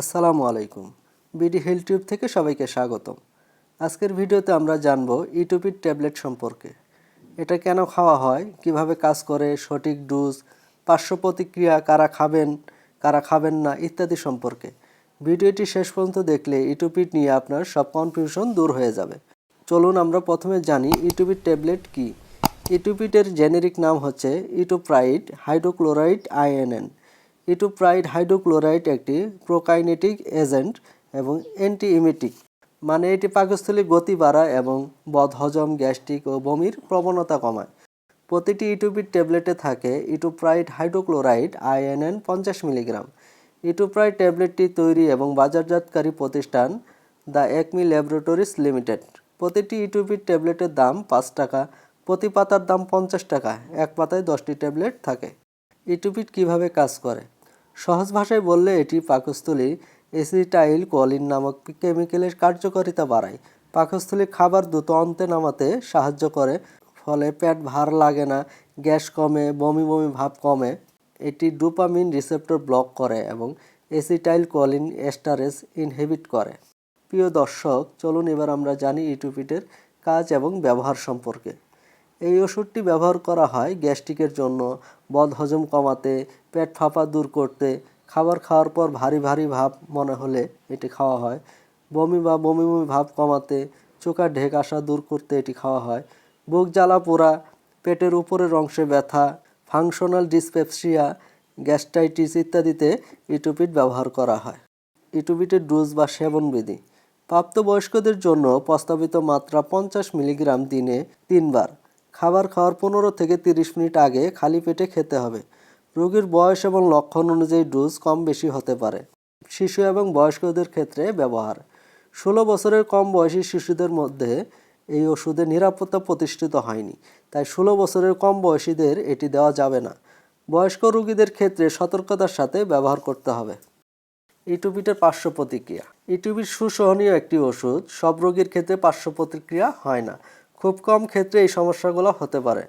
আসসালামু আলাইকুম। BD health tube থেকে সবাইকে স্বাগতম। আজকের ভিডিওতে আমরা জানব ইটোপিড ট্যাবলেট সম্পর্কে। এটা কেন খাওয়া হয়? কীভাবে কাজ করে? সঠিক ডোজ? পার্শ্ব প্রতিক্রিয়া? কারা খাবেন? কারা খাবেন না? ইত্যাদি সম্পর্কে। ভিডিওটি শেষ পর্যন্ত দেখলে ইটোপিড নিয়ে আপনার সব কনফিউশন দূর হয়ে যাবে। চলুন আমরা প্রথমে জানি ইটোপিড ট্যাবলেট কি। ইটোপিডের জেনেরিক নাম হচ্ছে itopride hydrochloride INN itopride hydrochloride একটি প্রোকাইনেটিক এজেন্ট এবং অ্যান্টি ইমেটিক মানে এটি পাকস্থলী গতি বাড়ায় এবং বদহজম গ্যাস্ট্রিক ও বমির প্রবণতা কমায়। প্রতিটি ইটোপিড ট্যাবলেটে থাকে ইটোপ্রাইড হাইড্রোক্লোরাইড আইএনএন পঞ্চাশ মিলিগ্রাম। ইটোপ্রাইড ট্যাবলেটটি তৈরি এবং বাজারজাতকারী প্রতিষ্ঠান দ্য একমি ল্যাবরেটরিজ লিমিটেড। প্রতিটি ইটোপিড ট্যাবলেটের দাম পাঁচ টাকা, প্রতি পাতার দাম পঞ্চাশ টাকা, এক পাতায় দশটি ট্যাবলেট থাকে। ইটুপিট কীভাবে কাজ করে? সহজ ভাষায় বললে এটি পাকস্থলী এসিটাইল কোলিন নামক কেমিক্যালের কার্যকারিতা বাড়ায়। পাকস্থলী খাবার দ্রুত অন্তে নামাতে সাহায্য করে, ফলে পেট ভার লাগে না, গ্যাস কমে, বমি বমি ভাব কমে। এটি ডোপামিন রিসেপ্টর ব্লক করে এবং এসিটাইল কোলিন এস্টারেজ ইনহেবিট করে। প্রিয় দর্শক, চলুন এবার আমরা জানি ইটুপিটের কাজ এবং ব্যবহার সম্পর্কে। এই ওষুধটি ব্যবহার করা হয় গ্যাস্ট্রিকের জন্য। বদহজম কমাতে, পেট ফাঁপা দূর করতে, খাবার খাওয়ার পর ভারী ভারী ভাব মনে হলে এটি খাওয়া হয়। বমি বা বমি বমি ভাব কমাতে চোখা ঢেক আসা দূর করতে এটি খাওয়া হয়। বুক জ্বালা পোড়া, পেটের উপরের অংশে ব্যথা, ফাংশনাল ডিসপেপসিয়া, গ্যাস্ট্রাইটিস ইত্যাদিতে ইটুপিট ব্যবহার করা হয়। ইটুপিটের ডোজ বা সেবনবিধি। প্রাপ্তবয়স্কদের জন্য প্রস্তাবিত মাত্রা পঞ্চাশ মিলিগ্রাম দিনে তিনবার। খাবার খাওয়ার পনেরো থেকে তিরিশ মিনিট আগে খালি পেটে খেতে হবে। রোগীর বয়স এবং লক্ষণ অনুযায়ী ডোজ কম বেশি হতে পারে। শিশু এবং বয়স্কদের ক্ষেত্রে ব্যবহার। ষোলো বছরের কম বয়সী শিশুদের মধ্যে এই ওষুধের নিরাপত্তা প্রতিষ্ঠিত হয়নি, তাই ষোলো বছরের কম বয়সীদের এটি দেওয়া যাবে না। বয়স্ক রোগীদের ক্ষেত্রে সতর্কতার সাথে ব্যবহার করতে হবে। ইটুবিটের পার্শ্ব প্রতিক্রিয়া ইটুবিট সুসহনীয় একটি ওষুধ, সব রোগীর ক্ষেত্রে পার্শ্ব প্রতিক্রিয়া হয় না। খুব কম ক্ষেত্রে এই সমস্যাগুলো হতে পারে।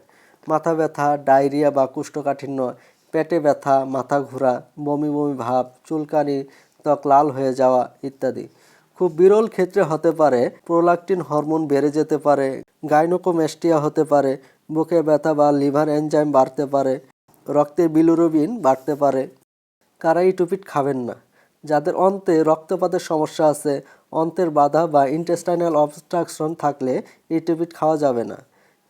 মাথা ব্যথা, ডায়রিয়া বা কুষ্ঠকাঠিন্য, পেটে ব্যথা, মাথা ঘোরা, বমি বমি ভাব, চুলকানি, ত্বক লাল হয়ে যাওয়া ইত্যাদি। খুব বিরল ক্ষেত্রে হতে পারে, প্রোলাকটিন হরমোন বেড়ে যেতে পারে, গাইনোকোমেস্টিয়া হতে পারে, বুকে ব্যথা বা লিভার এনজাইম বাড়তে পারে, রক্তের বিলুরবিন বাড়তে পারে। কারা এই টুপিট খাবেন না? যাদের অন্তে রক্তপাতের সমস্যা আছে অন্তের বাধা বা ইন্টেস্টাইনাল অবস্ট্রাকশন থাকলে এই খাওয়া যাবে না।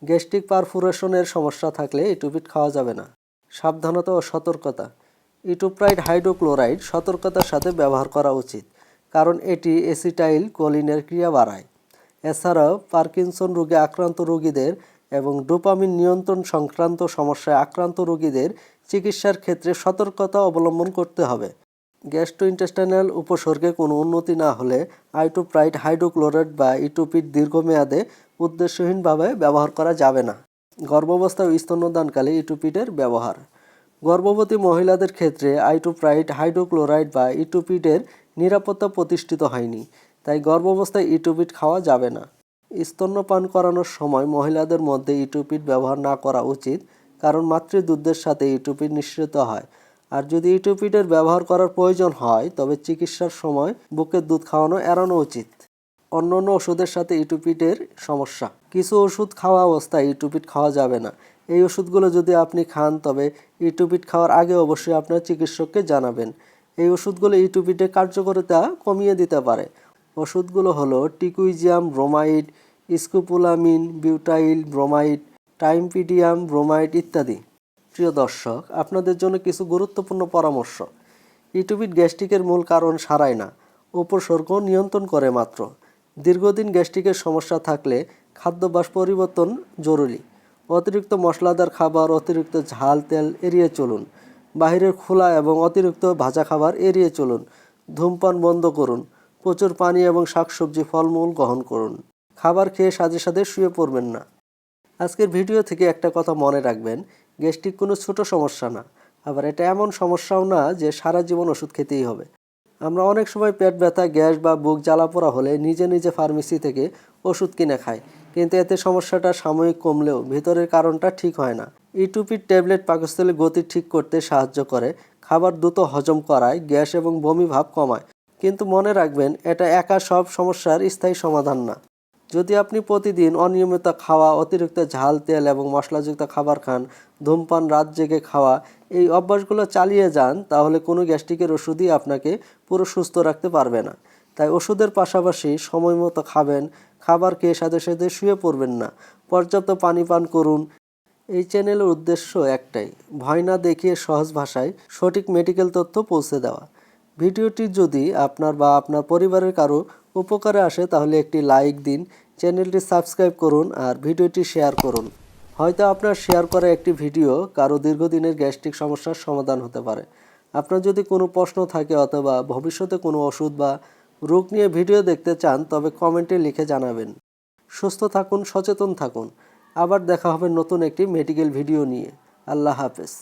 গ্যাস্ট্রিক পারফোরেশনের সমস্যা থাকলে এই টুপিট খাওয়া যাবে না। সাবধানতা ও সতর্কতা। ইটুপ্রাইড হাইড্রোক্লোরাইড সতর্কতার সাথে ব্যবহার করা উচিত, কারণ এটি এসিটাইল কোলিনের ক্রিয়া বাড়ায়। এছাড়াও পার্কিনসন রোগে আক্রান্ত রোগীদের এবং ডোপামিন নিয়ন্ত্রণ সংক্রান্ত সমস্যায় আক্রান্ত রোগীদের চিকিৎসার ক্ষেত্রে সতর্কতা অবলম্বন করতে হবে। গ্যাস্ট্রোইন্টেস্টাইনাল উপসর্গে কোনো উন্নতি না হলে আইটোপ্রাইড হাইড্রোক্লোরাইড বা ইটোপিড দীর্ঘমেয়াদে উদ্দেশ্যহীনভাবে ব্যবহার করা যাবে না। গর্ভাবস্থা ও স্তন্যদানকালে ইটোপিডের ব্যবহার। গর্ভবতী মহিলাদের ক্ষেত্রে আইটোপ্রাইড হাইড্রোক্লোরাইড বা ইটোপিডের নিরাপত্তা প্রতিষ্ঠিত হয়নি, তাই গর্ভাবস্থায় ইটোপিড খাওয়া যাবে না। স্তন্যপান করানোর সময় মহিলাদের মধ্যে ইটোপিড ব্যবহার না করা উচিত, কারণ মাতৃদুগ্ধের সাথে ইটোপিড নিঃসৃত হয়। আর যদি ইটোপিডের ব্যবহার করার প্রয়োজন হয়, তবে চিকিৎসার সময় বুকের দুধ খাওয়ানো এড়ানো উচিত। অন্যান্য ওষুধের সাথে ইটুপিটের সমস্যা। কিছু ওষুধ খাওয়া অবস্থায় ইটুপিট খাওয়া যাবে না। এই ওষুধগুলো যদি আপনি খান, তবে ইটুপিট খাওয়ার আগে অবশ্যই আপনার চিকিৎসককে জানাবেন। এই ওষুধগুলো ইটুপিটের কার্যকারিতা কমিয়ে দিতে পারে। ওষুধগুলো হলো tiquizium bromide, scopolamine, butyl bromide, timepidium bromide ইত্যাদি। প্রিয় দর্শক, আপনাদের জন্য কিছু গুরুত্বপূর্ণ পরামর্শ। ইটুপিট গ্যাস্ট্রিকের মূল কারণ সারায় না উপসর্গ নিয়ন্ত্রণ করে মাত্র। দীর্ঘদিন গ্যাস্ট্রিকের সমস্যা থাকলে খাদ্যাভ্যাস পরিবর্তন জরুরি। অতিরিক্ত মশলাদার খাবার, অতিরিক্ত ঝাল, তেল এড়িয়ে চলুন। বাহিরের খোলা এবং অতিরিক্ত ভাজা খাবার এড়িয়ে চলুন। ধূমপান বন্ধ করুন। প্রচুর পানি এবং শাকসবজি ফলমূল গ্রহণ করুন। খাবার খেয়ে সাথে সাথে শুয়ে পড়বেন না। আজকের ভিডিও থেকে একটা কথা মনে রাখবেন গ্যাস্ট্রিক কোনো ছোট সমস্যা না। আবার এটা এমন সমস্যাও না যে সারা জীবন ওষুধ খেতেই হবে। আমরা অনেক সময় পেট ব্যথা, গ্যাস বা বুক জ্বালা পোড়া হলে নিজে নিজে ফার্মেসি থেকে ওষুধ কিনে খাই। কিন্তু এতে সমস্যাটা সাময়িক কমলেও ভিতরের কারণটা ঠিক হয় না। ইটুপির ট্যাবলেট পাকস্থলী গতি ঠিক করতে সাহায্য করে। খাবার দ্রুত হজম করায় গ্যাস এবং বমি ভাব কমায়। কিন্তু মনে রাখবেন, এটা একা সব সমস্যার স্থায়ী সমাধান না। যদি আপনি প্রতিদিন অনিয়মিত খাওয়া, অতিরিক্ত ঝাল, তেল এবং মশলাযুক্ত খাবার খান, ধূমপান, রাত জেগে খাওয়া, এই অভ্যাসগুলো চালিয়ে যান, তাহলে কোনো গ্যাস্ট্রিকের ওষুধই আপনাকে পুরো সুস্থ রাখতে পারবে না। তাই ওষুধের পাশাপাশি সময় মতো খাবেন, খাবার খেয়ে সাথে সাথে শুয়ে পড়বেন না। পর্যাপ্ত পানি পান করুন। এই চ্যানেলের উদ্দেশ্য একটাই, ভয় না দেখিয়ে সহজ ভাষায় সঠিক মেডিকেল তথ্য পৌঁছে দেওয়া। ভিডিওটি যদি আপনার বা আপনার পরিবারের কারও উপকারে আসে, তাহলে একটি লাইক দিন, চ্যানেলটি সাবস্ক্রাইব করুন আর ভিডিওটি শেয়ার করুন। হয়তো আপনার শেয়ার করা একটি ভিডিও কারও দীর্ঘদিনের গ্যাস্ট্রিক সমস্যার সমাধান হতে পারে। আপনার যদি কোনো প্রশ্ন থাকে অথবা ভবিষ্যতে কোনো ওষুধ বা রোগ নিয়ে ভিডিও দেখতে চান, তবে কমেন্টে লিখে জানাবেন। সুস্থ থাকুন, সচেতন থাকুন। আবার দেখা হবে নতুন একটি মেডিকেল ভিডিও নিয়ে। আল্লাহ হাফেজ।